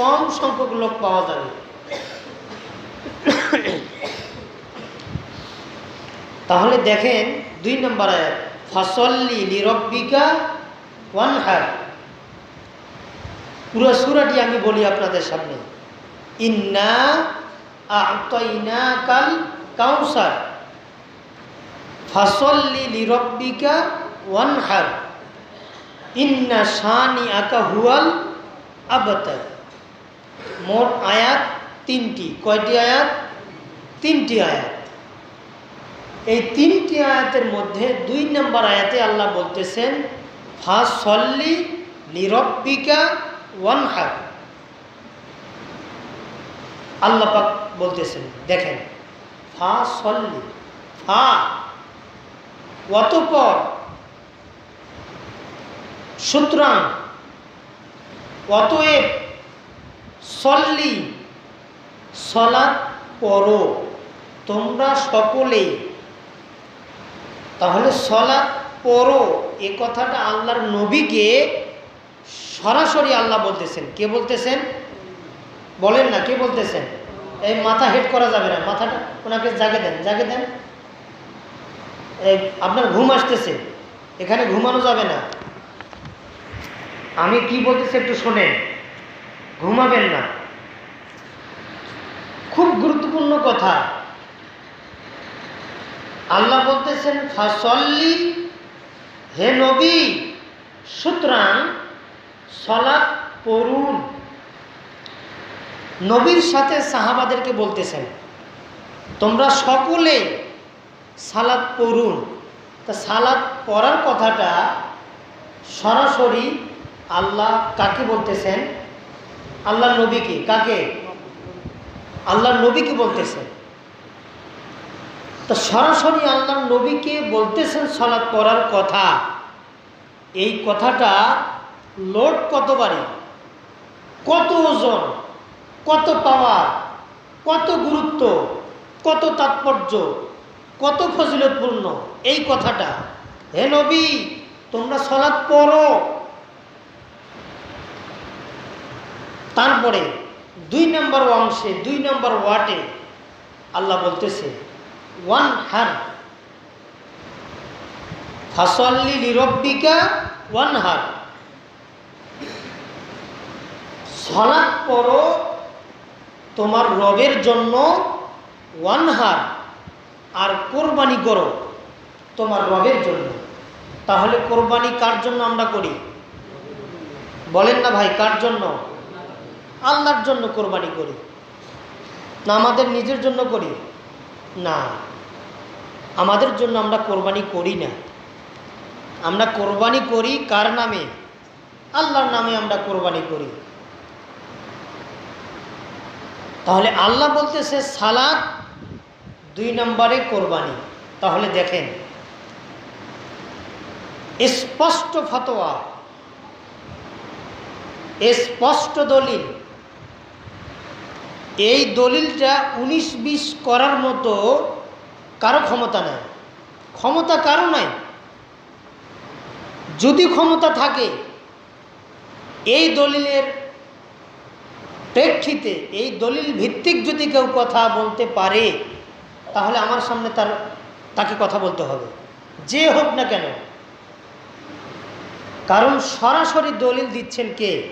কম সংখ্যক লোক পাওয়া যাবে। তাহলে দেখেন দুই নম্বর আয়াত, ফসল্লি লিরব্বিকা ওয়ান হার পুরো সুরাটি আমি বলি আপনাদের সামনে। ইন্না আতইনা কাল কাউসার। ফসল্লি লিরব্বিকা ওয়ান হার ইন্না শানি আকা হুয়াল আবতার। মোট আয়াত তিনটি। কয়টি আয়াত? তিনটি আয়াত। এই তিনটি আয়াতের মধ্যে দুই নম্বর আয়াতে আল্লাহ বলতেছেন, ফাসল্লি লিরব্বিকা ওয়ান হার আল্লাহ পাক বলতেছেন, দেখেন ফা সল্লি ফা অতপর সুতরাং অতএব সল্লি, সলাৎ পড়ো। তোমরা সকলেই তাহলে সলাৎ পড়ো। এ কথাটা আল্লাহর নবীকে সরাসরি আল্লাহ বলতেছেন। কে বলতেছেন? বলেন না, কে বলতেছেন? এই মাথা হেড করা যাবে না, মাথাটা ওনাকে জাগে দেন জাগে দেন। এই আপনার ঘুম আসতেছে, এখানে ঘুমানো যাবে না। আমি কি বলতেছি একটু শোনেন। ঘুমাবেন না। খুব গুরুত্বপূর্ণ কথা। আল্লাহ বলতেছেন, ফাসল্লি, হে নবী, সুতরাং সলাৎ পড়ুন। নবীর সাথে সাহাবাদেরকে বলতেছেন, তোমরা সকলে সালাদ পড়ুন। তা সালাদ পড়ার কথাটা সরাসরি আল্লাহ কাকে বলতেছেন? আল্লাহ নবীকে, কাকে? আল্লাহ নবীকে বলতেছেন। তো সরাসরি আল্লাহ নবীকে বলতেছেন সলাৎ পড়ার কথা। এই কথাটা লোড কতবারে কত ওজন? কত পাওয়ার? কত গুরুত্ব? কত তাৎপর্য? কত ফজিলতপূর্ণ? এই কথাটা। হে নবী, তোমরা সলাৎ পড়ো। তারপরে দুই নম্বর অংশে, দুই নম্বর ওয়াটে আল্লাহ বলতেছে, ওয়ান হার, ফাসল্লি লিরব্বিকা ওয়ান হার। সলাৎ পড়ো তোমার রবের জন্য ওয়ান হার আর কোরবানি করো তোমার রবের জন্য। তাহলে কোরবানি কার জন্য আমরা করি? বলেন না ভাই, কার জন্য? আল্লাহর জন্য কোরবানি করি। না, আমাদের নিজের জন্য করি? না। আমাদের জন্য আমরা কোরবানি করি না। আমরা কোরবানি করি কার নামে? আল্লাহর নামে আমরা কোরবানি করি। তাহলে আল্লাহ বলতেছে সালাদ দুই নম্বরে কোরবানি। তাহলে দেখেন, স্পষ্ট ফতোয়া, স্পষ্ট দলিল এই দলিলটা উনিশ বিশ করার মতো কারও ক্ষমতা নাই। ক্ষমতা কারও নাই। যদি ক্ষমতা থাকে, এই দলিলের প্রেক্ষিতে, এই দলিল ভিত্তিক যদি কেউ কথা বলতে পারে, তাহলে আমার সামনে তার, তাকে কথা বলতে হবে। যে হোক না কেন। কারণ সরাসরি দলিল দিচ্ছেন কে?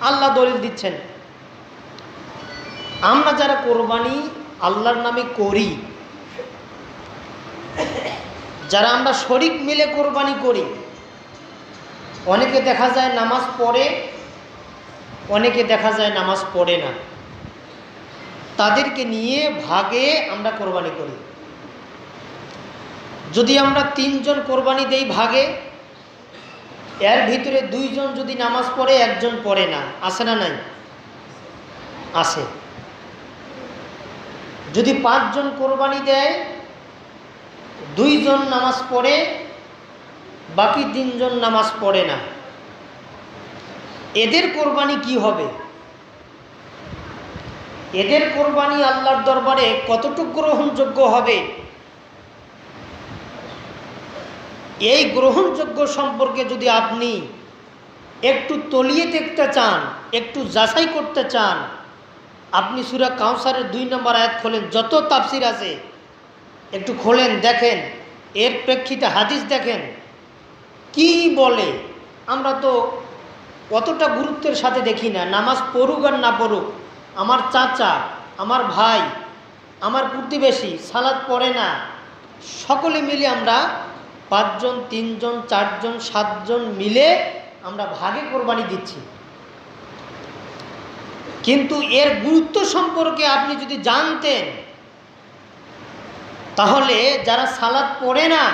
আল্লাহ দলিল দিচ্ছেন। আমরা যারা কোরবানি আল্লাহর নামে করি, যারা আমরা শরিক মিলে কোরবানি করি, অনেকে দেখা যায় নামাজ পড়ে, অনেকে দেখা যায় নামাজ পড়ে না। তাদেরকে নিয়ে ভাগে আমরা কোরবানি করি। যদি আমরা তিনজন কোরবানি দেই ভাগে, এর ভিতরে দুইজন যদি নামাজ পড়ে, একজন পড়ে না। আসে না নাই? আসে যদি পাঁচজন কোরবানি দেয়, দুইজন নামাজ পড়ে, বাকি তিনজন নামাজ পড়ে না। এদের কোরবানি কি হবে? এদের কোরবানি আল্লাহর দরবারে কতটুকু গ্রহণযোগ্য হবে? এই গ্রহণযোগ্য সম্পর্কে যদি আপনি একটু তলিয়ে দেখতে চান, একটু যাচাই করতে চান আপনি সুরা কাউসারের দুই নম্বর আয়াত খোলেন, যত তাফসির আছে, একটু খোলেন, দেখেন, এর প্রেক্ষিতে হাদিস দেখেন, কি বলে? আমরা তো অতটা গুরুত্বের সাথে দেখি না, নামাজ পড়ুক আর না পড়ুক, আমার চাচা, আমার ভাই, আমার প্রতিবেশী সালাদ পড়ে না, সকলে মিলে আমরা পাঁচজন, তিনজন, চারজন, সাতজন মিলে আমরা ভাগে কোরবানি দিচ্ছি। কিন্তু এর গুরুত্ব সম্পর্কে আপনি যদি জানতেন তাহলে যারা সালাদ পড়ে না